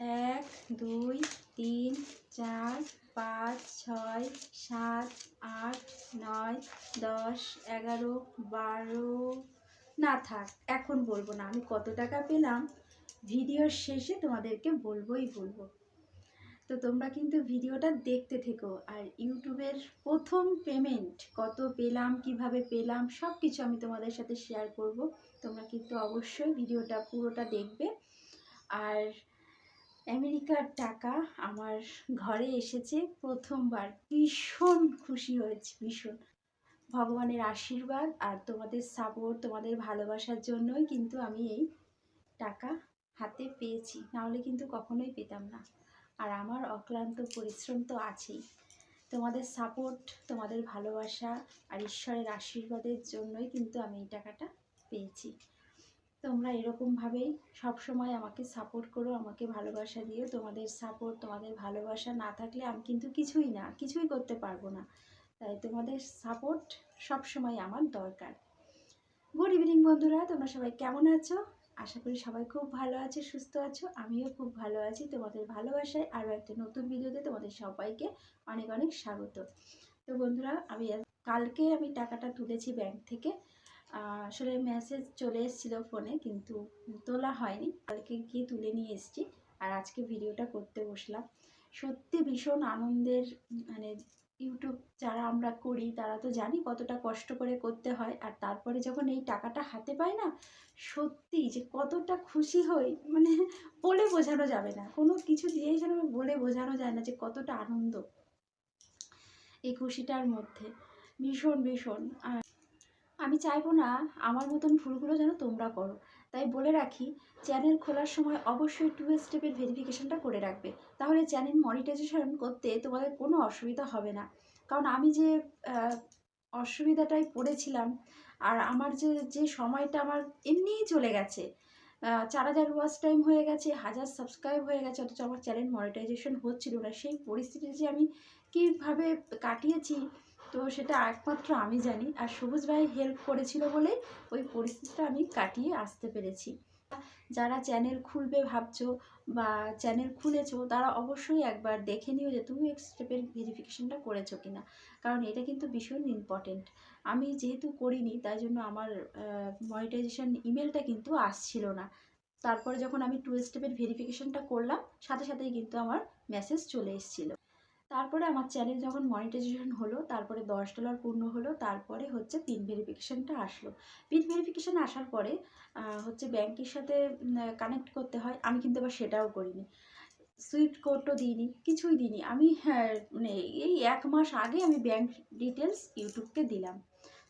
এক, দুই, তিন, চার, পাঁচ, ছয়, সাত, আট, নয়, দশ, এগারো, বারো। না থাক, এখন বলব না। আমি কত টাকা পেলাম? ভিডিওর শেষে তোমাদেরকে বলবোই বলব। তো তোমরা কিন্তু ভিডিওটা দেখতে থেকো। আর ইউটিউবের প্রথম পেমেন্ট কত পেলাম, কীভাবে পেলাম সব কিছু আমি তোমাদের সাথে শেয়ার করব। তোমরা কিন্তু অবশ্যই ভিডিওটা পুরোটা দেখবে। আর আমেরিকার টাকা আমার ঘরে এসেছে প্রথমবার। ভীষণ খুশি হয়েছি, ভীষণ। ভগবানের আশীর্বাদ আর তোমাদের সাপোর্ট তোমাদের ভালোবাসার জন্যই কিন্তু আমি এই টাকা হাতে পেয়েছি। নাহলে কিন্তু কখনোই পেতাম না। আর আমার অক্লান্ত পরিশ্রম তো আছেই। তোমাদের সাপোর্ট তোমাদের ভালোবাসা আর ঈশ্বরের আশীর্বাদের জন্যই কিন্তু আমি এই টাকাটা পেয়েছি। তোমরা এরকমভাবেই সবসময় আমাকে সাপোর্ট করো, আমাকে ভালোবাসা দিও। তোমাদের সাপোর্ট তোমাদের ভালোবাসা না থাকলে আমি কিন্তু কিছুই না, কিছুই করতে পারব না। তাই তোমাদের সাপোর্ট সবসময় আমার দরকার। গুড ইভিনিং বন্ধুরা, তোমরা সবাই কেমন আছো? আশা করি সবাই খুব ভালো আছে, সুস্থ আছো। আমিও খুব ভালো আছি। তোমাদের ভালোবাসায় আরও একটা নতুন ভিডিওতে তোমাদের সবাইকে অনেক অনেক স্বাগত। তো বন্ধুরা, আমি কালকে আমি টাকাটা তুলেছি ব্যাংক থেকে। আসলে মেসেজ চলে এসেছিল ফোনে কিন্তু তোলা হয়নি। কালকে গিয়ে তুলে নিয়ে এসেছি। আর আজকে ভিডিওটা করতে বসলাম। সত্যি ভীষণ আনন্দের মানে ইউটিউব যারা আমরা করি, তারা তো জানি কতটা কষ্ট করে করতে হয়। আর তারপরে যখন এই টাকাটা হাতে পাই না, সত্যি যে কতটা খুশি হই মানে বলে বোঝানো যাবে না। কোনো কিছু দিয়েই যেন বলে বোঝানো যায় না যে কতটা আনন্দ এই খুশিটার মধ্যে। ভীষণ ভীষণ। আর আমি চাইব না আমার মতন ভুলগুলো যেন তোমরা করো। তাই বলে রাখি, চ্যানেল খোলার সময় অবশ্যই টু স্টেপের ভেরিফিকেশনটা করে রাখবে। তাহলে চ্যানেল মনিটাইজেশন করতে তোমাদের কোনো অসুবিধা হবে না। কারণ আমি যে অসুবিধাটায় পড়েছিলাম আর আমার যে যে সময়টা আমার এমনিই চলে গেছে চার হাজার ওয়াচ টাইম হয়ে গেছে, হাজার সাবস্ক্রাইব হয়ে গেছে, অথচ আমার চ্যানেল মনিটাইজেশন হচ্ছিল না। সেই পরিস্থিতি যে আমি কীভাবে কাটিয়েছি তো সেটা একমাত্র আমি জানি। আর সবুজ ভাই হেল্প করেছিল বলে ওই পরিস্থিতিটা আমি কাটিয়ে আসতে পেরেছি। যারা চ্যানেল খুলবে ভাবছ বা চ্যানেল খুলেছো, তারা অবশ্যই একবার দেখে নিও যে তুমি স্টেপের ভেরিফিকেশনটা করেছ কিনা। কারণ এটা কিন্তু ভীষণ ইম্পর্টেন্ট আমি যেহেতু করিনি, তাই জন্য আমার মনিটাইজেশন ইমেলটা কিন্তু আসছিল না। তারপরে যখন আমি টু স্টেপের ভেরিফিকেশনটা করলাম, সাথে সাথেই কিন্তু আমার মেসেজ চলে এসেছিল। তারপরে আমার চ্যানেল যখন মনিটাইজেশন হলো তারপরে দশ ডলার পূর্ণ হলো তারপরে হচ্ছে পিন ভেরিফিকেশানটা আসলো। পিন ভেরিফিকেশান আসার পরে হচ্ছে ব্যাংকের সাথে কানেক্ট করতে হয়। আমি কিন্তু আবার সেটাও করিনি। সুইফট কোডও দিইনি কিছুই দিইনি। আমি হ্যাঁ, মানে এই এক মাস আগে আমি ব্যাংক ডিটেলস ইউটিউবকে দিলাম।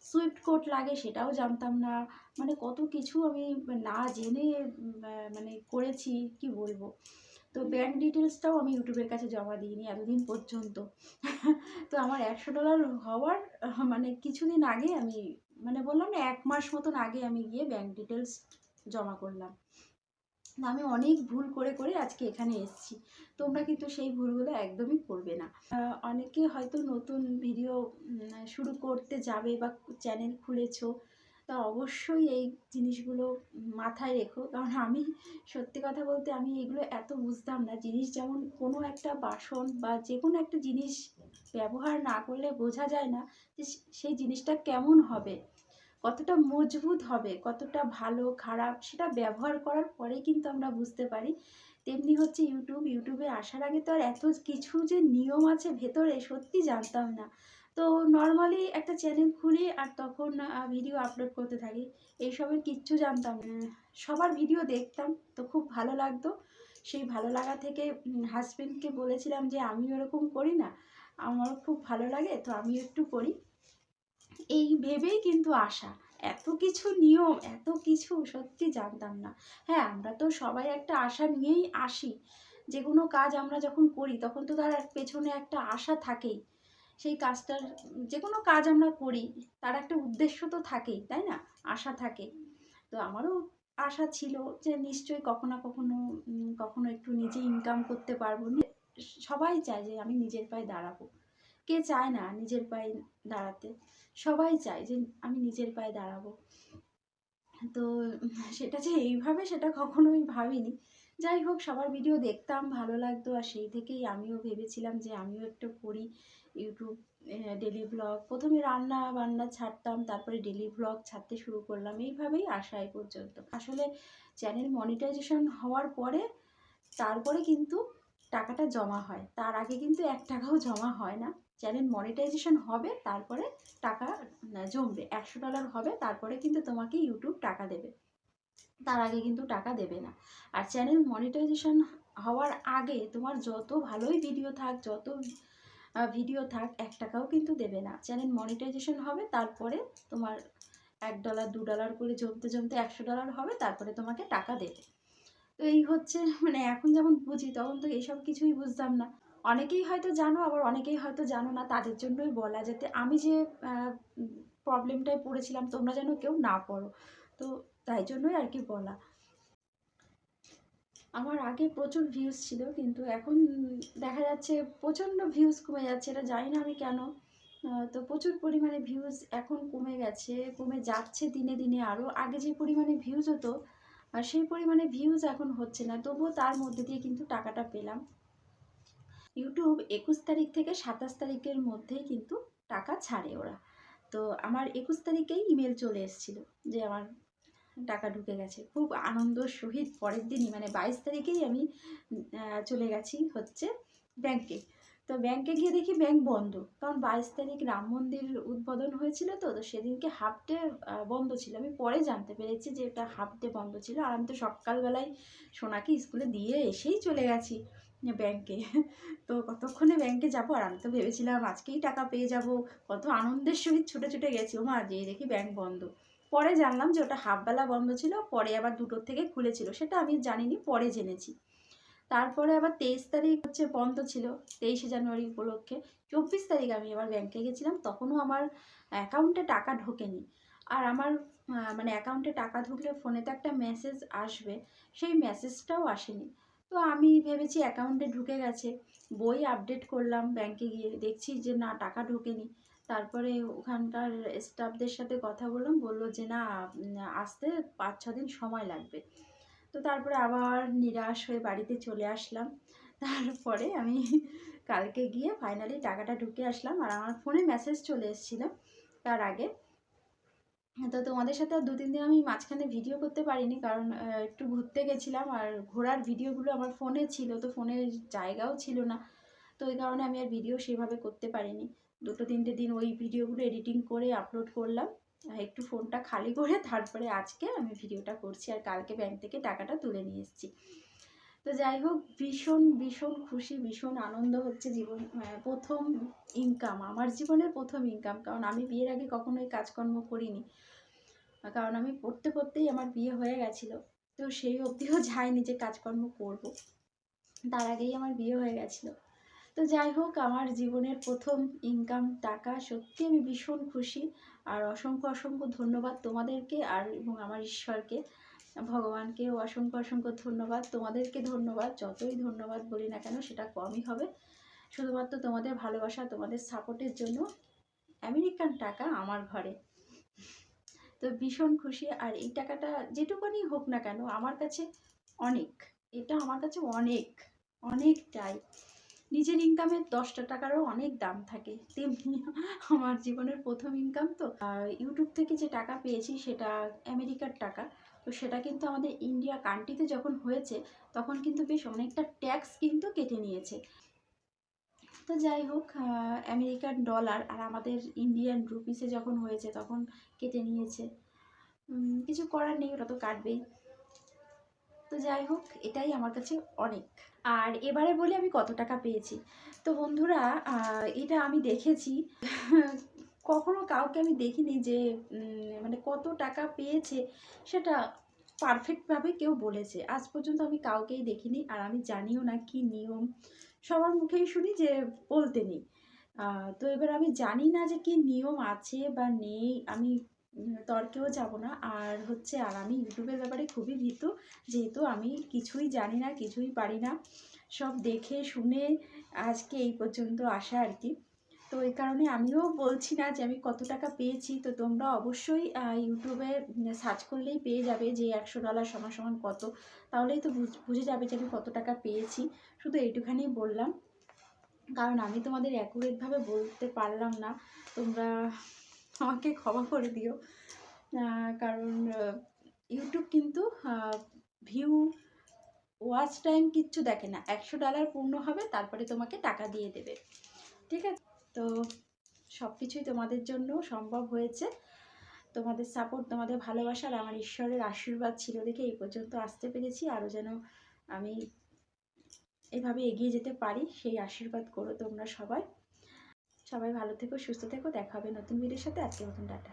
সুইফট কোড লাগে সেটাও জানতাম না। মানে কত কিছু আমি না জেনে মানে করেছি কি বলব? তো ব্যাংক ডিটেলসটাও আমি ইউটিউবের কাছে জমা দিইনি এতদিন পর্যন্ত। তো আমার একশো ডলার হওয়ার মানে কিছুদিন আগে আমি মানে বললাম না, এক মাস মতন আগে আমি গিয়ে ব্যাংক ডিটেলস জমা করলাম। আমি অনেক ভুল করে করে আজকে এখানে এসেছি। তোমরা কিন্তু সেই ভুলগুলো একদমই করবে না। অনেকে হয়তো নতুন ভিডিও শুরু করতে যাবে বা চ্যানেল খুলেছো। তা অবশ্যই এই জিনিসগুলো মাথায় রেখো। কারণ আমি সত্যি কথা বলতে আমি এগুলো এত বুঝতাম না। জিনিস যেমন কোনো একটা বাসন বা যে কোনো একটা জিনিস ব্যবহার না করলে বোঝা যায় না যে সেই জিনিসটা কেমন হবে, কতটা মজবুত হবে, কতটা ভালো, খারাপ সেটা ব্যবহার করার পরেই কিন্তু আমরা বুঝতে পারি। তেমনি হচ্ছে ইউটিউব। ইউটিউবে আসার আগে তো আর এত কিছু যে নিয়ম আছে ভেতরে সত্যি জানতাম না। তো নর্মালি একটা চ্যানেল খুলি আর তখন ভিডিও আপলোড করতে থাকি। এইসবের কিচ্ছু জানতাম সবার ভিডিও দেখতাম, তো খুব ভালো লাগতো। সেই ভালো লাগা থেকে হাজবেন্ডকে বলেছিলাম যে আমি ওরকম করি না। আমারও খুব ভালো লাগে, তো আমি একটু করি। এই ভেবেই কিন্তু আসা এত কিছু নিয়ম, এত কিছু সত্যি জানতাম না। হ্যাঁ আমরা তো সবাই একটা আশা নিয়েই আসি। যে কোনো কাজ আমরা যখন করি, তখন তো তার পেছনে একটা আশা থাকেই। সেই কাজটার যে কোনো কাজ আমরা করি, তার একটা উদ্দেশ্য তো থাকেই, তাই না? আশা থাকে। তো আমারও আশা ছিল যে নিশ্চয়ই কখনো কখনো কখনো একটু নিজে ইনকাম করতে পারব। সবাই চায় যে আমি নিজের পায়ে দাঁড়াবো। কে চায় না নিজের পায়ে দাঁড়াতে? সবাই চায় যে আমি নিজের পায়ে দাঁড়াবো। তো সেটা যে এইভাবে সেটা কখনোই ভাবিনি। যাই হোক, সবার ভিডিও দেখতাম, ভালো লাগতো। আর সেই থেকেই আমিও ভেবেছিলাম যে আমিও একটু করি ইউটিউব ডেলি ব্লগ প্রথমে রান্না বান্না ছাড়তাম, তারপরে ডেলি ব্লগ ছাড়তে শুরু করলাম। এইভাবেই আসা এই পর্যন্ত। আসলে চ্যানেল মনিটাইজেশন হওয়ার পরে, তারপরে কিন্তু টাকাটা জমা হয়। তার আগে কিন্তু এক টাকাও জমা হয় না। চ্যানেল মনিটাইজেশন হবে, তারপরে টাকা জমবে। একশো ডলার হবে, তারপরে কিন্তু তোমাকে ইউটিউব টাকা দেবে। তার আগে কিন্তু টাকা দেবে না। আর চ্যানেল মনিটাইজেশন হওয়ার আগে তোমার যত ভালোই ভিডিও থাক, যত ভিডিও থাক, এক টাকাও কিন্তু দেবে না। চ্যানেল মনিটাইজেশন হবে, তারপরে তোমার এক ডলার দু ডলার করে জমতে জমতে একশো ডলার হবে, তারপরে তোমাকে টাকা দেবে। তো এই হচ্ছে মানে এখন যেমন বুঝি, তখন তো এইসব কিছুই বুঝতাম না। অনেকেই হয়তো জানো, আবার অনেকেই হয়তো জানো না, তাদের জন্যই বলা যাতে আমি যে প্রবলেমটায় পড়েছিলাম, তোমরা যেন কেউ না পড়ো। তো তাই জন্যই আর কি বলা। আমার আগে প্রচুর ভিউজ ছিল, কিন্তু এখন দেখা যাচ্ছে প্রচণ্ড ভিউজ কমে যাচ্ছে, এটা জানি না আমি কেন। তো প্রচুর পরিমাণে ভিউজ এখন কমে গেছে, কমে যাচ্ছে দিনে দিনে। আরও আগে যে পরিমাণে ভিউজ হতো সেই পরিমাণে ভিউজ এখন হচ্ছে না, তবুও তার মধ্যে দিয়ে কিন্তু টাকাটা পেলাম। ইউটিউব একুশ তারিখ থেকে সাতাশ তারিখের মধ্যেই কিন্তু টাকা ছাড়ে ওরা। তো আমার একুশ তারিখেই ইমেল চলে এসেছিল যে আমার টাকা ঢুকে গেছে। খুব আনন্দ সহিত পরের দিনই মানে বাইশ তারিখেই আমি চলে গেছি হচ্ছে ব্যাংকে তো ব্যাংকে গিয়ে দেখি ব্যাংক বন্ধ। কারণ বাইশ তারিখ রাম মন্দির উদ্বোধন হয়েছিল তো তো সেদিনকে হাফ ডে বন্ধ ছিল। আমি পরে জানতে পেরেছি যে এটা হাফ ডে বন্ধ ছিল। আর আমি তো সকালবেলায় সোনাকে স্কুলে দিয়ে এসেই চলে গেছি ব্যাংকে তো কতক্ষণে ব্যাংকে যাব? আর আমি তো ভেবেছিলাম আজকেই টাকা পেয়ে যাব। কত আনন্দের সহিত ছুটে ছুটে গেছি। ও মা যেয়ে দেখি ব্যাংক বন্ধ। পরে জানলাম যে ওটা হাফবেলা বন্ধ ছিল, পরে আবার দুটোর থেকে খুলেছিল, সেটা আমি জানিনি, পরে জেনেছি। তারপরে আবার তেইশ তারিখ হচ্ছে বন্ধ ছিল, তেইশে জানুয়ারি উপলক্ষে। চব্বিশ তারিখ আমি আবার ব্যাংকে গেছিলাম, তখনও আমার অ্যাকাউন্টে টাকা ঢোকেনি। আর আমার মানে অ্যাকাউন্টে টাকা ঢুকলে ফোনেতে একটা মেসেজ আসবে, সেই মেসেজটাও আসেনি। তো আমি ভেবেছি অ্যাকাউন্টে ঢুকে গেছে, বই আপডেট করলাম ব্যাংকে গিয়ে, দেখছি যে না, টাকা ঢোকেনি। তারপরে ওখানকার স্টাফদের সাথে কথা বললাম, বলল যে না আসতে পাঁচ, ছ দিন সময় লাগবে। তো তারপরে আবার নিরাশ হয়ে বাড়িতে চলে আসলাম। তারপরে আমি কালকে গিয়ে ফাইনালি টাকাটা ঢুকে আসলাম আর আমার ফোনে মেসেজ চলে এসেছিল তার আগে। তো তোমাদের সাথে দু, তিন দিন আমি মাঝখানে ভিডিও করতে পারিনি কারণ একটু ঘুরতে গেছিলাম আর ঘোরার ভিডিওগুলো আমার ফোনে ছিল তো ফোনের জায়গাও ছিল না। তো ওই কারণে আমি আর ভিডিও সেভাবে করতে পারিনি। দুটো তিনটে দিন ওই ভিডিওগুলো এডিটিং করে আপলোড করলাম। একটু ফোনটা খালি করে তারপরে আজকে আমি ভিডিওটা করছি আর কালকে ব্যাংক থেকে টাকাটা তুলে নিয়ে এসেছি। তো যাই হোক, ভীষণ ভীষণ খুশি, ভীষণ আনন্দ হচ্ছে জীবন প্রথম ইনকাম আমার জীবনের প্রথম ইনকাম কারণ আমি বিয়ের আগে কখনো কখনোই কাজকর্ম করিনি। কারণ আমি পড়তে পড়তেই আমার বিয়ে হয়ে গেছিল। তো সেই অবধিও যায়নি যে কাজকর্ম করব। তার আগেই আমার বিয়ে হয়ে গেছিল। তো যাই হোক, আমার জীবনের প্রথম ইনকাম টাকা, সত্যি আমি ভীষণ খুশি। আর অসংখ্য অসংখ্য ধন্যবাদ তোমাদেরকে আর এবং আমার ঈশ্বরকে। ভগবানকেও অসংখ্য অসংখ্য ধন্যবাদ, তোমাদেরকে ধন্যবাদ, যতই ধন্যবাদ বলি না কেন সেটা কমই হবে। শুধুমাত্র তোমাদের ভালোবাসা, তোমাদের সাপোর্টের জন্য আমেরিকান টাকা আমার ঘরে। তো ভীষণ খুশি, আর এই টাকাটা যেটুকুনি হোক না কেন, আমার কাছে অনেক। এটা আমার কাছে অনেক, অনেকটাই। নিজের ইনকামের দশটা টাকারও অনেক দাম থাকে, তেমনি আমার জীবনের প্রথম ইনকাম তো। ইউটিউব থেকে যে টাকা পেয়েছি সেটা আমেরিকার টাকা, তো সেটা কিন্তু আমাদের ইন্ডিয়া কান্ট্রিতে যখন হয়েছে, তখন কিন্তু বেশ অনেকটা ট্যাক্স কিন্তু কেটে নিয়েছে। তো যাই হোক আমেরিকান ডলার আর আমাদের ইন্ডিয়ান রুপিসে যখন হয়েছে তখন কেটে নিয়েছে। কিছু করার নেই, ওটা তো কাটবেই। তো যাই হোক, এটাই আমার কাছে অনেক। আর এবারে বলি আমি কত টাকা পেয়েছি? তো বন্ধুরা এটা আমি দেখেছি। কখনো কাউকে আমি দেখিনি যে মানে কত টাকা পেয়েছে, সেটা পারফেক্টভাবে কেউ বলেছে। আজ পর্যন্ত আমি কাউকেই দেখিনি, আর আমি জানিও না কি নিয়ম। সবার মুখেই শুনি যে, বলতে নেই। তো এবার আমি জানি না যে কি নিয়ম আছে বা নেই। আমি তর্কেও যাব না। আর হচ্ছে, আর আমি ইউটিউবের ব্যাপারে খুবই ভীতু, যেহেতু আমি কিছুই জানি না, কিছুই পারি না। সব দেখে, শুনে আজকে এই পর্যন্ত আসা আর কি। তো এই কারণে আমিও বলছি না যে আমি কত টাকা পেয়েছি। তো তোমরা অবশ্যই ইউটিউবে সার্চ করলেই পেয়ে যাবে যে একশো ডলার সমান সমান কত। তাহলেই তো বুঝ- যাবে যে আমি কত টাকা পেয়েছি। শুধু এইটুখানি বললাম। কারণ আমি তোমাদের অ্যাকুরেটভাবে বলতে পারলাম না। তোমরা আমাকে ক্ষমা করে দিও। কারণ ইউটিউব কিন্তু ভিউ ওয়াচ টাইম কিচ্ছু দেখে না। একশো ডলার পূর্ণ হবে, তারপরে তোমাকে টাকা দিয়ে দেবে। ঠিক আছে? তো সব কিছুই তোমাদের জন্য সম্ভব হয়েছে। তোমাদের সাপোর্ট তোমাদের ভালোবাসা আর আমার ঈশ্বরের আশীর্বাদ ছিল দেখে এই পর্যন্ত আসতে পেরেছি। আরও যেন আমি এভাবে এগিয়ে যেতে পারি, সেই আশীর্বাদ করো তোমরা সবাই। সবাই ভালো থেকো সুস্থ থেকো দেখা হবে নতুন ভিডিওর সাথে। আজকে মতন টাটা।